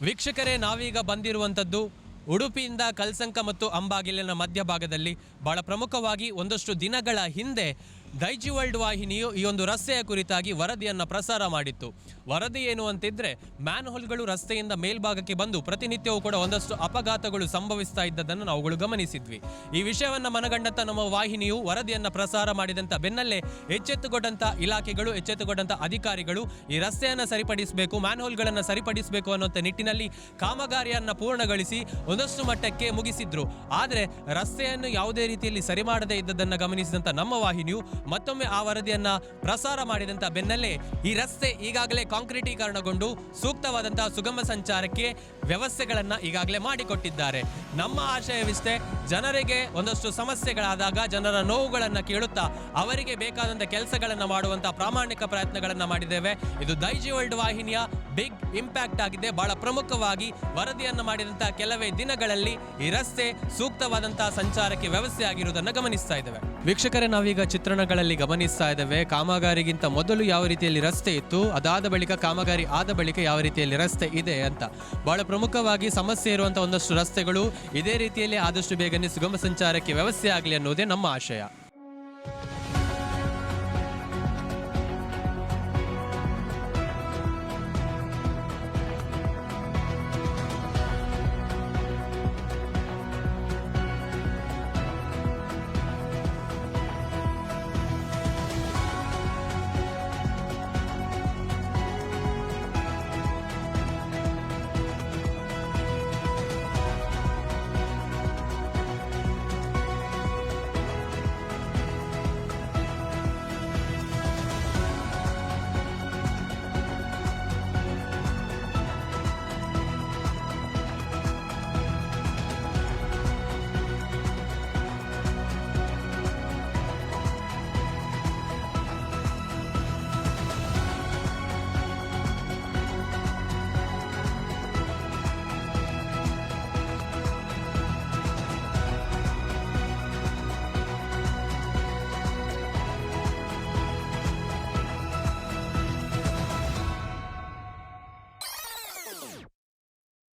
ವೀಕ್ಷಕರೇ ನಾವೀಗ ಬಂದಿರುವಂಥದ್ದು ಉಡುಪಿಯಿಂದ ಕಲ್ಸಂಕ ಮತ್ತು ಅಂಬಾಗಿಲಿನ ಮಧ್ಯಭಾಗದಲ್ಲಿ ಬಹಳ ಪ್ರಮುಖವಾಗಿ ಒಂದಷ್ಟು ದಿನಗಳ ಹಿಂದೆ ದೈಜಿ ವರ್ಲ್ಡ್ ವಾಹಿನಿಯು ಈ ಒಂದು ರಸ್ತೆಯ ಕುರಿತಾಗಿ ವರದಿಯನ್ನು ಪ್ರಸಾರ ಮಾಡಿತ್ತು. ವರದಿ ಏನು ಅಂತಿದ್ರೆ ಮ್ಯಾನ್ ಹೋಲ್ಗಳು ರಸ್ತೆಯಿಂದ ಮೇಲ್ಭಾಗಕ್ಕೆ ಬಂದು ಪ್ರತಿನಿತ್ಯವೂ ಕೂಡ ಒಂದಷ್ಟು ಅಪಘಾತಗಳು ಸಂಭವಿಸ್ತಾ ಇದ್ದದನ್ನು ನಾವುಗಳು ಗಮನಿಸಿದ್ವಿ. ಈ ವಿಷಯವನ್ನು ಮನಗಂಡಂತ ನಮ್ಮ ವಾಹಿನಿಯು ವರದಿಯನ್ನು ಪ್ರಸಾರ ಮಾಡಿದಂಥ ಬೆನ್ನಲ್ಲೇ ಎಚ್ಚೆತ್ತುಗೊಂಡಂಥ ಇಲಾಖೆಗಳು ಎಚ್ಚೆತ್ತುಗೊಂಡಂಥ ಅಧಿಕಾರಿಗಳು ಈ ರಸ್ತೆಯನ್ನು ಸರಿಪಡಿಸಬೇಕು ಮ್ಯಾನ್ ಹೋಲ್ಗಳನ್ನು ಸರಿಪಡಿಸಬೇಕು ಅನ್ನುವಂಥ ನಿಟ್ಟಿನಲ್ಲಿ ಕಾಮಗಾರಿಯನ್ನು ಪೂರ್ಣಗೊಳಿಸಿ ಒಂದಷ್ಟು ಮಟ್ಟಕ್ಕೆ ಮುಗಿಸಿದ್ರು. ಆದರೆ ರಸ್ತೆಯನ್ನು ಯಾವುದೇ ರೀತಿಯಲ್ಲಿ ಸರಿ ಮಾಡದೇ ಇದ್ದದನ್ನು ಗಮನಿಸಿದಂಥ ನಮ್ಮ ವಾಹಿನಿಯು ಮತ್ತೊಮ್ಮೆ ಆ ವರದಿಯನ್ನ ಪ್ರಸಾರ ಮಾಡಿದಂತ ಬೆನ್ನಲ್ಲೇ ಈ ರಸ್ತೆ ಈಗಾಗಲೇ ಕಾಂಕ್ರೀಟೀಕರಣಗೊಂಡು ಸೂಕ್ತವಾದಂತಹ ಸುಗಮ ಸಂಚಾರಕ್ಕೆ ವ್ಯವಸ್ಥೆಗಳನ್ನ ಈಗಾಗಲೇ ಮಾಡಿಕೊಟ್ಟಿದ್ದಾರೆ. ನಮ್ಮ ಆಶಯವಿಷ್ಟೇ, ಜನರಿಗೆ ಒಂದಷ್ಟು ಸಮಸ್ಯೆಗಳಾದಾಗ ಜನರ ನೋವುಗಳನ್ನು ಕೇಳುತ್ತಾ ಅವರಿಗೆ ಬೇಕಾದಂಥ ಕೆಲಸಗಳನ್ನು ಮಾಡುವಂತಹ ಪ್ರಾಮಾಣಿಕ ಪ್ರಯತ್ನಗಳನ್ನು ಮಾಡಿದ್ದೇವೆ. ಇದು ದೈಜಿ ವರ್ಲ್ಡ್ ವಾಹಿನಿಯ ಬಿಗ್ ಇಂಪ್ಯಾಕ್ಟ್ ಆಗಿದೆ. ಬಹಳ ಪ್ರಮುಖವಾಗಿ ವರದಿಯನ್ನು ಮಾಡಿದಂತಹ ಕೆಲವೇ ದಿನಗಳಲ್ಲಿ ಈ ರಸ್ತೆ ಸೂಕ್ತವಾದಂತಹ ಸಂಚಾರಕ್ಕೆ ವ್ಯವಸ್ಥೆ ಆಗಿರುವುದನ್ನು ಗಮನಿಸ್ತಾ ಇದ್ದೇವೆ. ವೀಕ್ಷಕರೇ, ನಾವೀಗ ಚಿತ್ರಣಗಳಲ್ಲಿ ಗಮನಿಸ್ತಾ ಇದ್ದೇವೆ. ಕಾಮಗಾರಿಗಿಂತ ಮೊದಲು ಯಾವ ರೀತಿಯಲ್ಲಿ ರಸ್ತೆ ಇತ್ತು, ಅದಾದ ಬಳಿಕ ಕಾಮಗಾರಿ ಆದ ಬಳಿಕ ಯಾವ ರೀತಿಯಲ್ಲಿ ರಸ್ತೆ ಇದೆ ಅಂತ. ಬಹಳ ಪ್ರಮುಖವಾಗಿ ಸಮಸ್ಯೆ ಇರುವಂತಹ ಒಂದಷ್ಟು ರಸ್ತೆಗಳು ಇದೇ ರೀತಿಯಲ್ಲಿ ಆದಷ್ಟು ಬೇಗನೆ ಸುಗಮ ಸಂಚಾರಕ್ಕೆ ವ್ಯವಸ್ಥೆ ಆಗಲಿ ಅನ್ನೋದೇ ನಮ್ಮ ಆಶಯ.